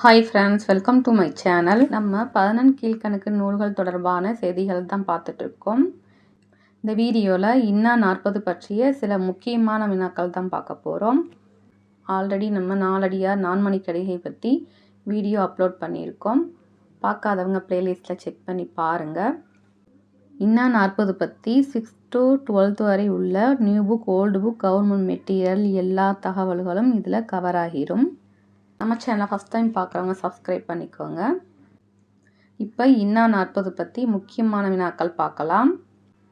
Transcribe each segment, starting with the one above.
Hi friends welcome to my channel நம்ம பதினெண் கீழ்கணக்கு நூல்கள் தொடர்பான செய்திகள் தான் பார்த்துட்ருக்கோம் இந்த வீடியோவில் இன்னா நாற்பது பற்றிய சில முக்கியமான வினாக்கள் தான் பார்க்க போகிறோம் ஆல்ரெடி நம்ம நாலடியார் நான்மணி கடிகை பற்றி வீடியோ அப்லோட் பண்ணியிருக்கோம். பார்க்காதவங்க ப்ளேலிஸ்ட்டில் செக் பண்ணி பாருங்கள் இன்னா நாற்பது பற்றி சிக்ஸ் டு டுவெல்த் வரை உள்ள new book old book government material எல்லா தகவல்களும் இதில் கவர் ஆகிரும். நம்ம சேனலை ஃபஸ்ட் டைம் பார்க்குறவங்க சப்ஸ்கிரைப் பண்ணிக்கோங்க. இப்போ இன்னா நாற்பது பற்றி முக்கியமான வினாக்கள் பார்க்கலாம்.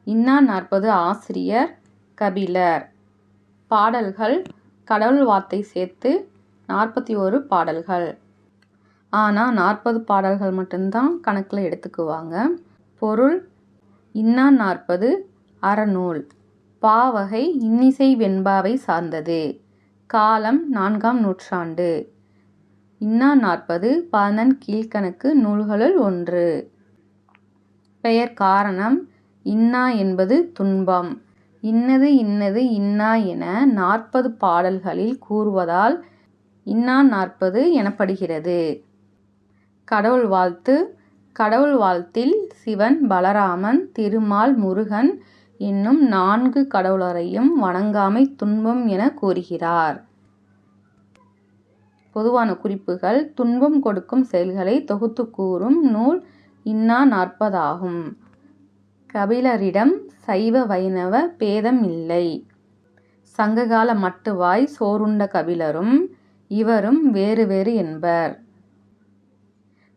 இன்னா நாற்பது ஆசிரியர் கபிலர். பாடல்கள் கடவுள் வார்த்தை சேர்த்து நாற்பத்தி ஒரு பாடல்கள். ஆனால் நாற்பது பாடல்கள் மட்டும்தான் கணக்கில் எடுத்துக்குவாங்க. பொருள் இன்னா நாற்பது அறநூல். பாவகை இன்னிசை வெண்பாவை சார்ந்தது. காலம் நான்காம் நூற்றாண்டு. இன்னா நாற்பது பதினெண் கீழ்கணக்கு நூல்களுள் ஒன்று. பெயர் காரணம் இன்னா என்பது துன்பம். இன்னது இன்னது இன்னா என நாற்பது பாடல்களில் கூறுவதால் இன்னா நாற்பது எனப்படுகிறது. கடவுள் வாழ்த்து கடவுள் வாழ்த்தில் சிவன் பலராமன் திருமால் முருகன் என்னும் நான்கு கடவுளரையும் வணங்காமை துன்பம் என கூறுகிறார். பொதுவான குறிப்புகள் துன்பம் கொடுக்கும் செயல்களை தொகுத்து கூறும் நூல் இன்னா நாற்பதாகும். கபிலரிடம் சைவ வைணவ பேதம் இல்லை. சங்ககால மட்டுவாய் சோறுண்ட கபிலரும் இவரும் வேறு வேறு என்பர்.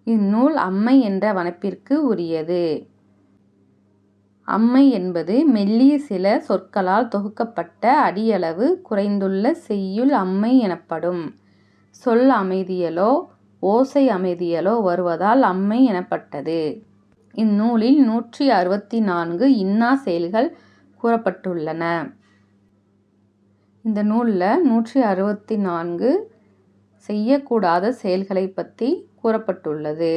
இந்நூல் அம்மை என்ற வனப்பிற்கு உரியது. அம்மை என்பது மெல்லிய சில சொற்களால் தொகுக்கப்பட்ட அடியளவு குறைந்துள்ள செய்யுள் அம்மை எனப்படும். சொல் அமைதியலோ ஓசை அமைதியலோ வருவதால் அம்மை எனப்பட்டது. இந்நூலில் நூற்றி அறுபத்தி நான்கு இன்னா செயல்கள் கூறப்பட்டுள்ளன. இந்த நூலில் நூற்றி அறுபத்தி நான்கு செய்யக்கூடாத செயல்களை பற்றி கூறப்பட்டுள்ளது.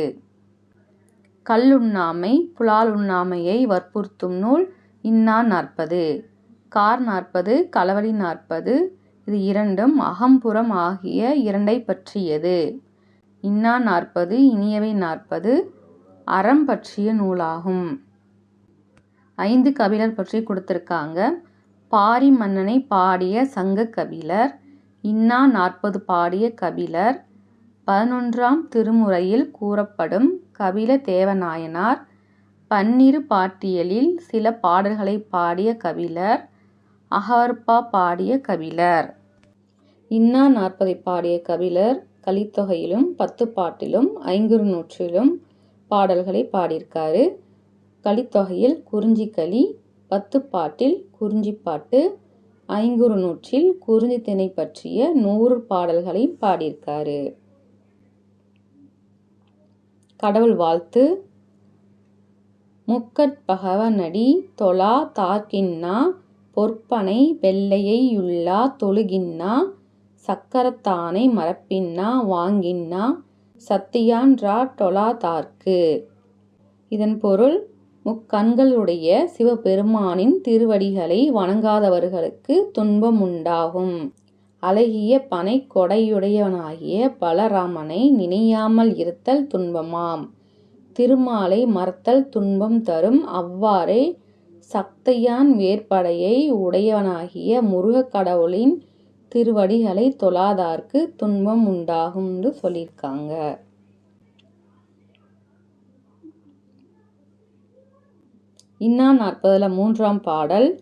கல்லுண்ணாமை புலால் உண்ணாமையை வற்புறுத்தும் நூல் இன்னா நாற்பது. கார் நாற்பது களவழி நாற்பது இது இரண்டும் அகம்புறம் ஆகிய இரண்டை பற்றியது. இன்னா நாற்பது இனியவை நாற்பது அறம் பற்றிய நூலாகும். ஐந்து கபிலர் பற்றி கொடுத்துருக்காங்க. பாரி மன்னனை பாடிய சங்க கபிலர் இன்னா நாற்பது பாடிய கபிலர் பதினொன்றாம் திருமுறையில் கூறப்படும் கபில தேவநாயனார் பன்னிரு பாட்டியலில் சில பாடல்களை பாடிய கபிலர் அகவற்பா பாடிய கபிலர். இன்னா நாற்பதை பாடிய கபிலர் கலித்தொகையிலும் பத்து பாட்டிலும் ஐங்குறு நூற்றிலும் பாடல்களை பாடியிருக்காரு. கலித்தொகையில் குறிஞ்சிக்களி பத்து பாட்டில் குறிஞ்சி பாட்டு ஐங்குறு நூற்றில் குறிஞ்சி திணை பற்றிய நூறு பாடல்களை பாடியிருக்காரு. கடவுள் வாழ்த்து. முக்கட் பகவனடி தொலா தார்கின்னா பொற்பனை வெள்ளையையுள்ளா தொழுகின்னா சக்கரத்தானை மரப்பின்னா வாங்கின்னா சத்தியான்றா டொலாதார்க்கு. இதன் பொருள் முக்கண்களுடைய சிவபெருமானின் திருவடிகளை வணங்காதவர்களுக்கு துன்பம் உண்டாகும் அழகிய பனை கொடையுடையவனாகிய பலராமனை நினையாமல் இருத்தல் துன்பமாம். திருமாலை மறத்தல் துன்பம் தரும் அவ்வாறே சக்தையான் வேற்படையை உடையவனாகிய முருகக் கடவுளின் திருவடிகளை தொழாதார்க்கு துன்பம் உண்டாகும்னு சொல்லியிருக்காங்க. இன்னா நாற்பதுல மூன்றாம் பாடல்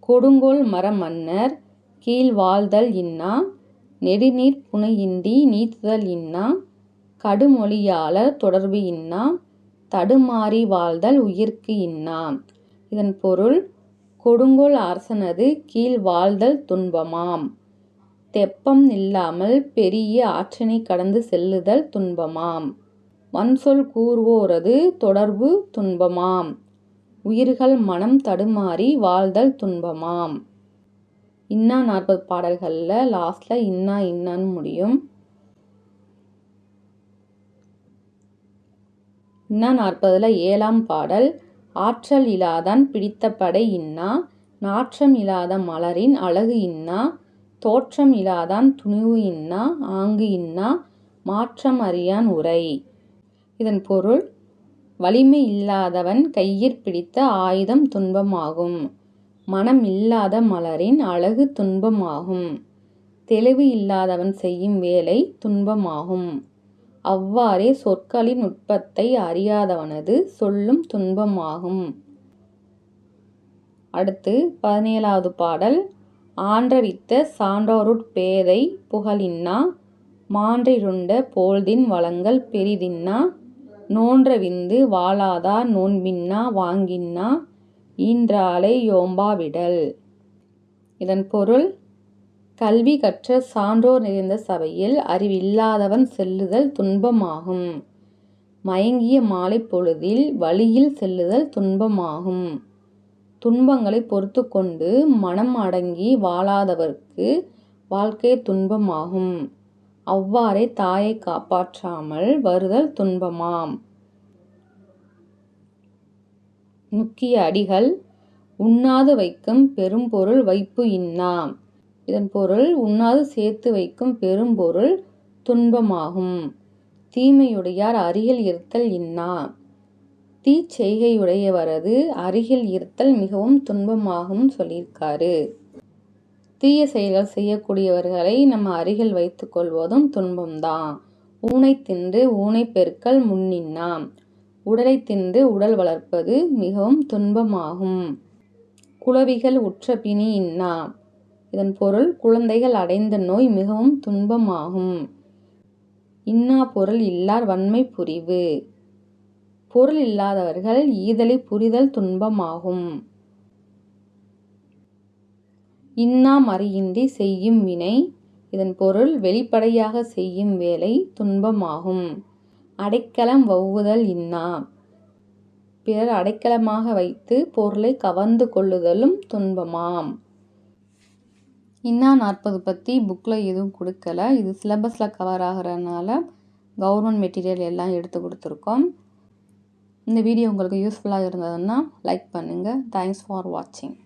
கொடுங்கோல் மர மன்னர் கீழ் வாழ்தல் இன்னா நெடுநீர் புனையின்றி நீத்துதல் இன்னா கடுமொழியாளர் தொடர்பு இன்னா தடுமாறி வாழ்தல் உயிர்க்கு இன்னா இதன் பொருள் கொடுங்கோல் அரசனது கீழ் வாழ்தல் துன்பமாம். தெப்பம் இல்லாமல் பெரிய ஆற்றினை கடந்து செல்லுதல் துன்பமாம். வன்சொல் கூறுவோரது தொடர்பு துன்பமாம். உயிர்கள் மனம் தடுமாறி வாழ்தல் துன்பமாம். இன்னா நாற்பது பாடல்களில் லாஸ்டில் இன்னா இன்னான்னு முடியும். இன்னா நாற்பதில் ஏழாம் பாடல் ஆற்றல் இல்லாதான் பிடித்த படை இன்னா? நாற்றம் இல்லாத மலரின் அழகு இன்னா? தோற்றம் இலாதான் துணிவு இன்னா? ஆங்கு இன்னா? மாற்றம் அறியான் உரை. இதன் பொருள் வலிமை இல்லாதவன் கையிற் பிடித்த ஆயுதம் துன்பமாகும். மனம் இல்லாத மலரின் அழகு துன்பமாகும். தெளிவு இல்லாதவன் செய்யும் வேலை துன்பமாகும். அவ்வாறே சொற்களின் நுட்பத்தை அறியாதவனது சொல்லும் துன்பமாகும். அடுத்து பதினேழாவது பாடல். ஆன்றவித்த சான்றோருட் பேதை புகழின்னா மான்றிருண்ட போழ்தின் வளங்கள் பெரிதின்னா நோன்ற விந்து வாழாதா நோன்பின்னா வாங்கின்னா ஈன்றாலை யோம்பா விடல். இதன் பொருள் கல்வி கற்ற சான்றோர் நிறைந்த சபையில் அறிவில்லாதவன் செல்லுதல் துன்பமாகும். மயங்கிய மாலை பொழுதில் வழியில் செல்லுதல் துன்பமாகும். துன்பங்களை பொறுத்து கொண்டு மனம் அடங்கி வாழாதவர்க்கு வாழ்க்கை துன்பமாகும். அவ்வாறே தாயை காப்பாற்றாமல் வருதல் துன்பமாம். முக்கிய அடிகள் உண்ணாது வைக்கும் பெரும்பொருள் வைப்பு இன்னாம். இதன் பொருள் உண்ணாது சேர்த்து வைக்கும் பெரும்பொருள் துன்பமாகும். தீமையுடையார் அருகில் இருத்தல் இன்னா. தீச்செய்கையுடையவரது அருகில் இருத்தல் மிகவும் துன்பமாகும் சொல்லியிருக்காரு. தீய செயல்கள் செய்யக்கூடியவர்களை நம்ம அருகில் வைத்துக்கொள்வதும் துன்பம்தான் ஊனை தின்று ஊனை பெருக்கல் முன்னின்னாம் உடலை தின்று உடல் வளர்ப்பது மிகவும் துன்பமாகும். குளவிகள் உற்ற பிணி இன்னா. இதன் பொருள் குழந்தைகள் அடைந்த நோய் மிகவும் துன்பமாகும். இன்னா பொருள் இல்லார் வன்மை புரிவு. பொருள் இல்லாதவர்கள் ஈதலை புரிதல் துன்பமாகும். இன்னா மறியின்றி செய்யும் வினை இதன் பொருள் வெளிப்படையாக செய்யும் வேலை துன்பமாகும். அடைக்கலம் வவ்வுதல் இன்னா. பிறர் அடைக்கலமாக வைத்து பொருளை கவர்ந்து கொள்ளுதலும் துன்பமாம். இன்னா நாற்பது பற்றி புக்கில் எதுவும் கொடுக்கல. இது சிலபஸில் கவர் ஆகிறதுனால கவர்மெண்ட் மெட்டீரியல் எல்லாம் எடுத்து கொடுத்துருக்கோம். இந்த வீடியோ உங்களுக்கு யூஸ்ஃபுல்லாக இருந்ததுன்னா லைக் பண்ணுங்கள் தேங்க்ஸ் ஃபார் வாட்சிங்